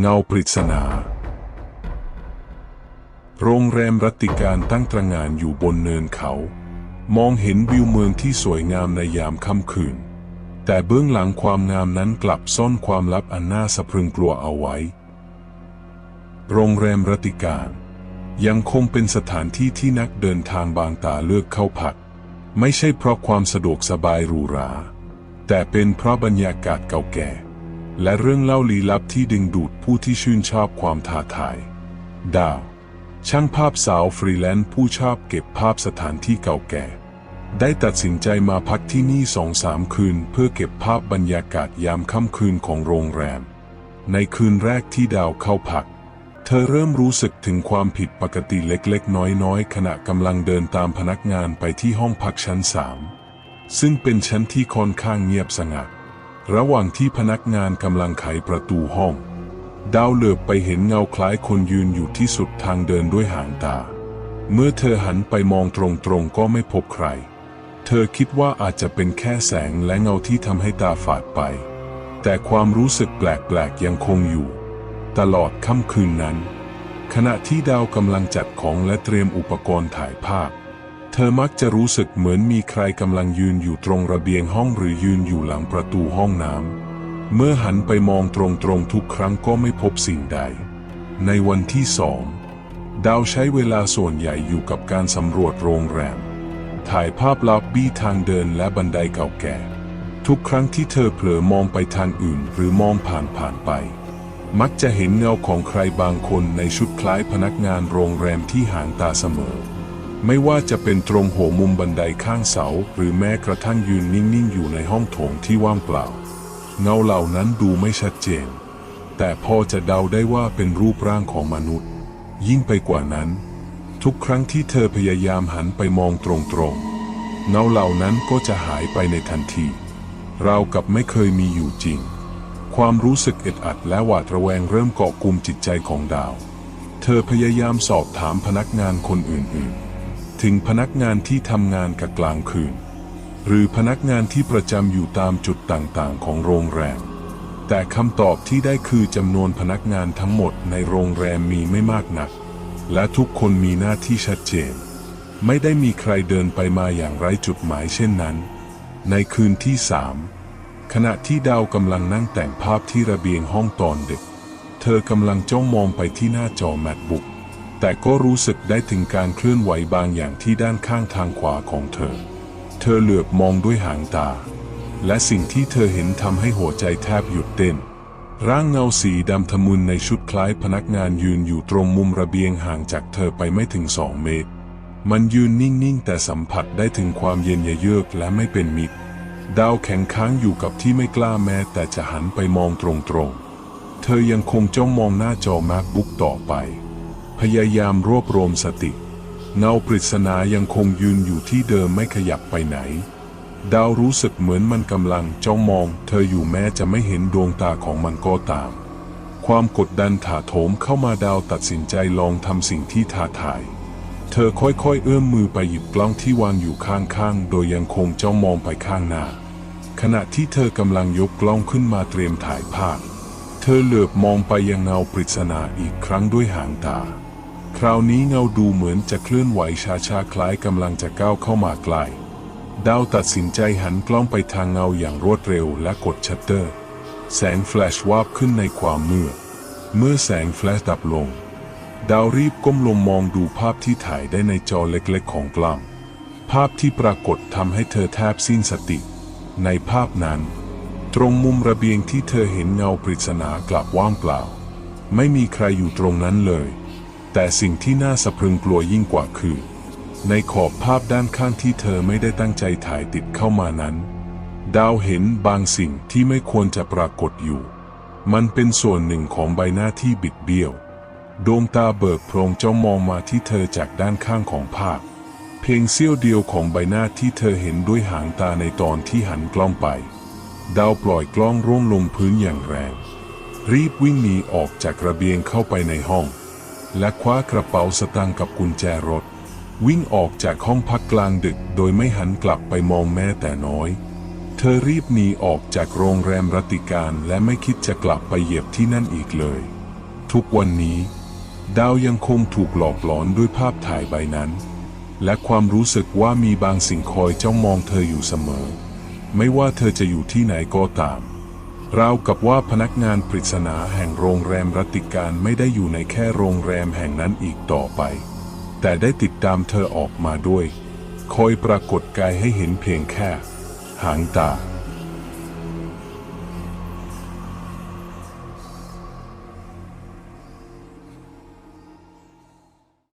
เงาปริศนา โรงแรมรัตติการตั้งตระงานอยู่บนเนินเขา มองเห็นวิวเมืองที่สวยงามในยามค่ำคืน แต่เบื้องหลังความงามนั้นกลับซ่อนความลับอันน่าสะพรึงกลัวเอาไว้ โรงแรมรัตติการยังคงเป็นสถานที่ที่นักเดินทางบางตาเลือกเข้าพัก ไม่ใช่เพราะความสะดวกสบายหรูหรา แต่เป็นเพราะบรรยากาศเก่าแก่ และเรื่องเล่าลี้ลับที่ดึงดูดผู้ที่ชื่นชอบความท้าทาย ดาว ช่างภาพสาวฟรีแลนซ์ผู้ชอบเก็บภาพสถานที่เก่าแก่ ได้ตัดสินใจมาพักที่นี่สองสามคืน เพื่อเก็บภาพบรรยากาศยามค่ำคืนของโรงแรม ในคืนแรกที่ดาวเข้าพัก เธอเริ่มรู้สึกถึงความผิดปกติเล็กๆ น้อยๆ ขณะกำลังเดินตามพนักงานไปที่ห้องพักชั้นสามซึ่งเป็นชั้นที่ค่อนข้างเงียบสงัด ระหว่างที่พนักงานกำลังไขประตูห้อง ดาวเหลือบไปเห็นเงาคล้ายคนยืนอยู่ที่สุดทางเดินด้วยหางตา เมื่อเธอหันไปมองตรงๆก็ไม่พบใคร เธอคิดว่าอาจจะเป็นแค่แสงและเงาที่ทำให้ตาฝาดไป แต่ความรู้สึกแปลกๆยังคงอยู่ ตลอดค่ำคืนนั้น ขณะที่ดาวกำลังจัดของและเตรียมอุปกรณ์ถ่ายภาพ เธอมักจะรู้สึกเหมือนมีใครกำลังยืนอยู่ตรงระเบียงห้องหรือยืนอยู่หลังประตูห้องน้ำ เมื่อหันไปมองตรงๆทุกครั้งก็ไม่พบสิ่งใด ในวันที่สองดาวใช้เวลาส่วนใหญ่อยู่กับการสำรวจโรงแรม ถ่ายภาพล็อบบี้ทางเดินและบันไดเก่าแก่ ทุกครั้งที่เธอเผลอมองไปทางอื่นหรือมองผ่านผ่านๆไป มักจะเห็นเงาของใครบางคนในชุดคล้ายพนักงานโรงแรมที่หางตาเสมอ ไม่ว่าจะเป็นตรงหัวมุมบันไดข้างเสา หรือแม้กระทั่งยืนนิ่ง ๆ อยู่ในห้องโถงที่ว่างเปล่า เงาเหล่านั้นดูไม่ชัดเจน แต่พอจะเดาได้ว่าเป็นรูปร่างของมนุษย์ ยิ่งไปกว่านั้น ทุกครั้งที่เธอพยายามหันไปมองตรงๆ เงาเหล่านั้นก็จะหายไปในทันที ราวกับไม่เคยมีอยู่จริง ความรู้สึกอึดอัดและหวาดระแวงเริ่มเกาะกลุ่มจิตใจของดาว เธอพยายามสอบถามพนักงานคนอื่นๆ ถึงพนักงานที่ทำงานกะกลางคืน หรือพนักงานที่ประจำอยู่ตามจุดต่างๆ ของโรงแรม แต่คำตอบที่ได้คือจำนวนพนักงานทั้งหมดในโรงแรมมีไม่มากนัก และทุกคนมีหน้าที่ชัดเจน ไม่ได้มีใครเดินไปมาอย่างไร้จุดหมายเช่นนั้น ในคืนที่สามขณะที่ดาวกำลังนั่งแต่งภาพที่ระเบียงห้องตอนดึก เธอกำลังจ้องมองไปที่หน้าจอแมทบุ๊ก แต่ก็รู้สึกได้ถึงการเคลื่อนไหวบางอย่างที่ด้านข้างทางขวาของเธอ เธอเหลือบมองด้วยหางตา และสิ่งที่เธอเห็นทำให้หัวใจแทบหยุดเต้น ร่างเงาสีดำทะมุนในชุดคล้ายพนักงานยืนอยู่ตรงมุมระเบียงห่างจากเธอไปไม่ถึงสองเมตร มันยืนนิ่งๆ แต่สัมผัสได้ถึงความเย็นเยือกและไม่เป็นมิตร ดาวแข็งค้างอยู่กับที่ไม่กล้าแม้แต่จะหันไปมองตรงๆ เธอยังคงจ้องมองหน้าจอ MacBook ต่อไป พยายามรวบรวมสติ เงาปริศนายังคงยืนอยู่ที่เดิมไม่ขยับไปไหน ดาวรู้สึกเหมือนมันกำลังจ้องมองเธออยู่แม้จะไม่เห็นดวงตาของมันก็ตาม ความกดดันถาโถมเข้ามาดาวตัดสินใจลองทำสิ่งที่ท้าทาย เธอค่อยๆ เอื้อมมือไปหยิบกล้องที่วางอยู่ข้างๆ โดยยังคงจ้องมองไปข้างหน้า ขณะที่เธอกำลังยกกล้องขึ้นมาเตรียมถ่ายภาพ เธอเหลือบมองไปยังเงาปริศนาอีกครั้งด้วยหางตา คราวนี้เงาดูเหมือนจะเคลื่อนไหวช้าๆคล้ายกำลังจะก้าวเข้ามาใกล้ดาวตัดสินใจหันกล้องไปทางเงาอย่างรวดเร็วและกดชัตเตอร์ แสงแฟลชวาบขึ้นในความมืดเมื่อแสงแฟลชดับลง ดาวรีบก้มลงมองดูภาพที่ถ่ายได้ในจอเล็กๆของกล้องภาพที่ปรากฏทำให้เธอแทบสิ้นสติ ในภาพนั้น ตรงมุมระเบียงที่เธอเห็นเงาปริศนากลับว่างเปล่า ไม่มีใครอยู่ตรงนั้นเลย แต่สิ่งที่น่าสะพรึงกลัวยิ่งกว่าคือ ในขอบภาพด้านข้างที่เธอไม่ได้ตั้งใจถ่ายติดเข้ามานั้น ดาวเห็นบางสิ่งที่ไม่ควรจะปรากฏอยู่ มันเป็นส่วนหนึ่งของใบหน้าที่บิดเบี้ยว ดวงตาเบิกโพรงเจ้องมองมาที่เธอจากด้านข้างของภาพ เพียงเสี้ยวเดียวของใบหน้าที่เธอเห็นด้วยหางตาในตอนที่หันกล้องไป ดาวปล่อยกล้องร่วงลงพื้นอย่างแรง รีบวิ่งหนีออกจากระเบียงเข้าไปในห้อง และคว้ากระเป๋าสตางค์กับกุญแจรถ วิ่งออกจากห้องพักกลางดึกโดยไม่หันกลับไปมองแม้แต่น้อย เธอรีบหนีออกจากโรงแรมรัติการและไม่คิดจะกลับไปเหยียบที่นั่นอีกเลย ทุกวันนี้ ดาวยังคงถูกหลอกหลอนด้วยภาพถ่ายใบนั้น และความรู้สึกว่ามีบางสิ่งคอยเจ้องมองเธออยู่เสมอ ไม่ว่าเธอจะอยู่ที่ไหนก็ตาม ราวกับว่าพนักงานปริศนาแห่งโรงแรมรัตติการไม่ได้อยู่ในแค่โรงแรมแห่งนั้นอีกต่อไป แต่ได้ติดตามเธอออกมาด้วย คอยปรากฏกายให้เห็นเพียงแค่ หางตา